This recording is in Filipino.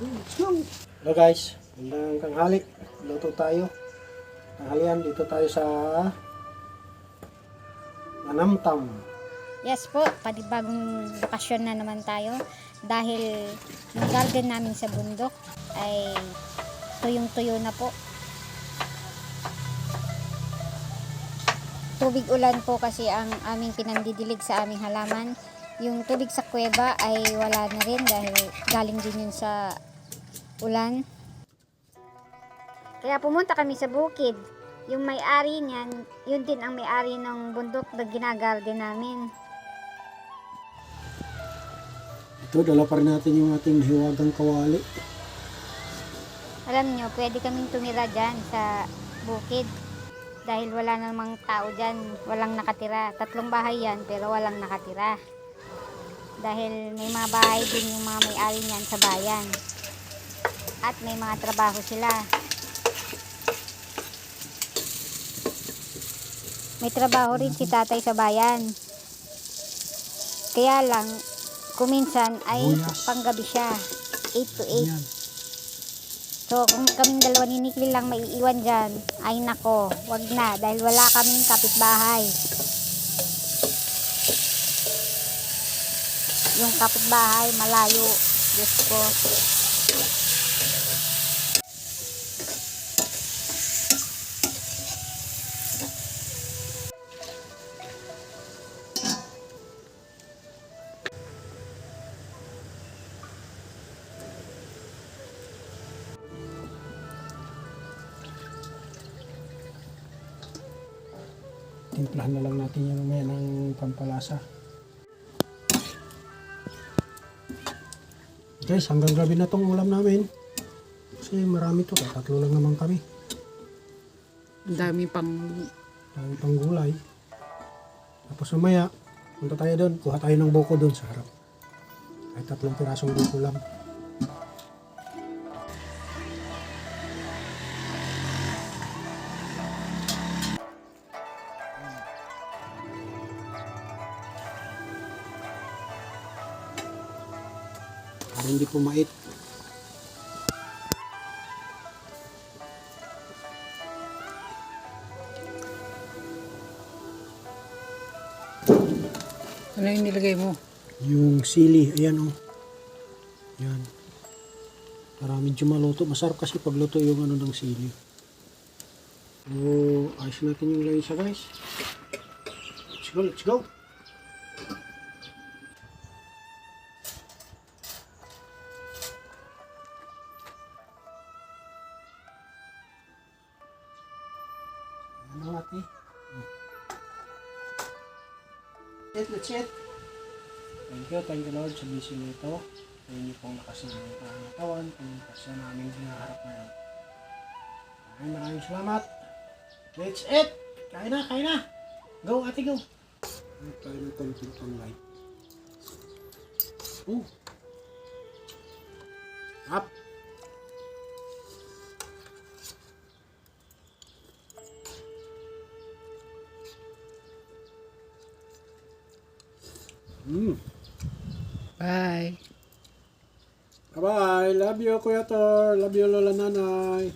Let's go! Hello guys, magandang tanghali. Luto tayo. Tanghalian, dito tayo sa Manamtam. Yes po, panibagong bakasyon na naman tayo dahil yung garden namin sa bundok ay tuyong-tuyo na po. Tubig ulan po kasi ang aming pinandidilig sa aming halaman. Yung tubig sa kuweba ay wala na rin dahil galing din yun sa ulan. Kaya pumunta kami sa bukid. Yung may-ari niyan, yun din ang may-ari ng bundok na ginagarden namin. Ito, dala pa rin natin yung ating hiwagang kawali. Alam nyo, pwede kaming tumira dyan sa bukid. Dahil wala namang tao dyan, walang nakatira. Tatlong bahay yan, pero walang nakatira. Dahil may mga bahay din yung mga may-ari niyan sa bayan. At may mga trabaho sila. May trabaho rin si tatay sa bayan. Kaya lang, kuminsan ay panggabi siya. 8 to 8. Yan. So, kung kaming dalawa ni Nikli lang maiiwan dyan, ay nako, wag na, dahil wala kaming kapitbahay. Yung kapitbahay, malayo. Diyos ko. Timplahan na lang natin yung may ng pampalasa. Guys, hanggang gabi na tong ulam namin. Kasi marami to, tatlo lang naman kami. Ang dami pang Ang pang gulay. Tapos mamaya, punta tayo doon, kuha tayo ng buko doon sa harap. Ay tatlong pirasong buko lang. Para hindi pumait. ano yung nilagay mo? Yung sili, ayan oh. Yan. Para medyo maluto. Masarap kasi pagluto yung ano ng sili. So, ayos natin yung lanisa guys. Let's go, let's go. Ano natin? Let's let's eat. Thank you, thank you Lord sa busy nito. Sa inyo pong lakas ng aming pangatawan, pangkasya namin hinaharap ngayon. Maraming maraming salamat. Let's eat! Kain na, kain na! Go, ate, go! Tayo ng konting pang light? Oh! Up! Mm. Bye. Bye-bye. Love you, Kuya Tor. Love you, Lola Nanay.